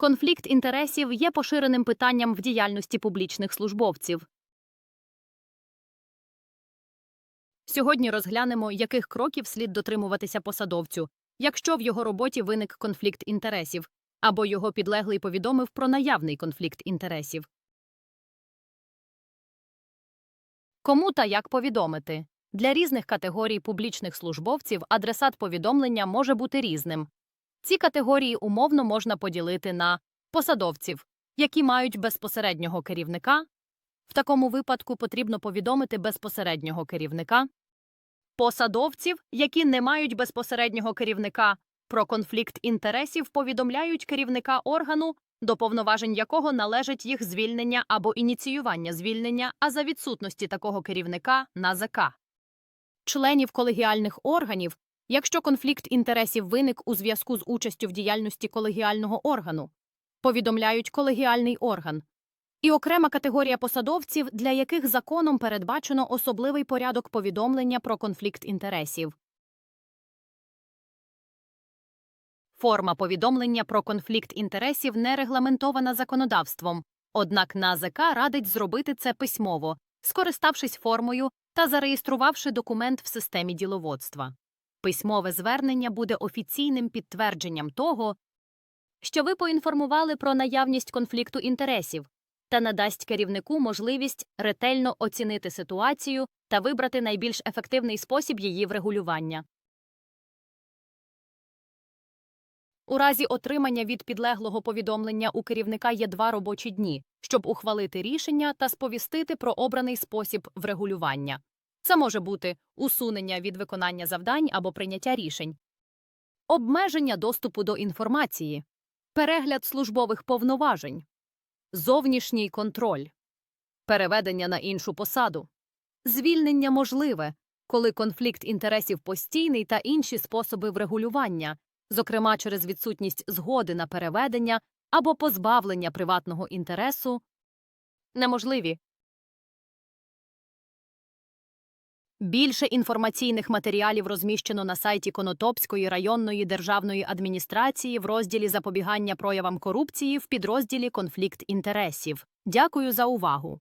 Конфлікт інтересів є поширеним питанням в діяльності публічних службовців. Сьогодні розглянемо, яких кроків слід дотримуватися посадовцю, якщо в його роботі виник конфлікт інтересів, або його підлеглий повідомив про наявний конфлікт інтересів. Кому та як повідомити? Для різних категорій публічних службовців адресат повідомлення може бути різним. Ці категорії умовно можна поділити на посадовців, які мають безпосереднього керівника. В такому випадку потрібно повідомити безпосереднього керівника, посадовців, які не мають безпосереднього керівника. Про конфлікт інтересів повідомляють керівника органу, до повноважень якого належить їх звільнення або ініціювання звільнення, а за відсутності такого керівника НАЗК. Членів колегіальних органів, якщо конфлікт інтересів виник у зв'язку з участю в діяльності колегіального органу, повідомляють колегіальний орган. І окрема категорія посадовців, для яких законом передбачено особливий порядок повідомлення про конфлікт інтересів. Форма повідомлення про конфлікт інтересів не регламентована законодавством, однак НАЗК радить зробити це письмово, скориставшись формою та зареєструвавши документ в системі діловодства. Письмове звернення буде офіційним підтвердженням того, що ви поінформували про наявність конфлікту інтересів та надасть керівнику можливість ретельно оцінити ситуацію та вибрати найбільш ефективний спосіб її врегулювання. У разі отримання від підлеглого повідомлення у керівника є два робочі дні, щоб ухвалити рішення та сповістити про обраний спосіб врегулювання. Це може бути усунення від виконання завдань або прийняття рішень, обмеження доступу до інформації, перегляд службових повноважень, зовнішній контроль, переведення на іншу посаду, звільнення можливе, коли конфлікт інтересів постійний та інші способи врегулювання, зокрема через відсутність згоди на переведення або позбавлення приватного інтересу, неможливі. Більше інформаційних матеріалів розміщено на сайті Конотопської районної державної адміністрації в розділі запобігання проявам корупції в підрозділі Конфлікт інтересів. Дякую за увагу.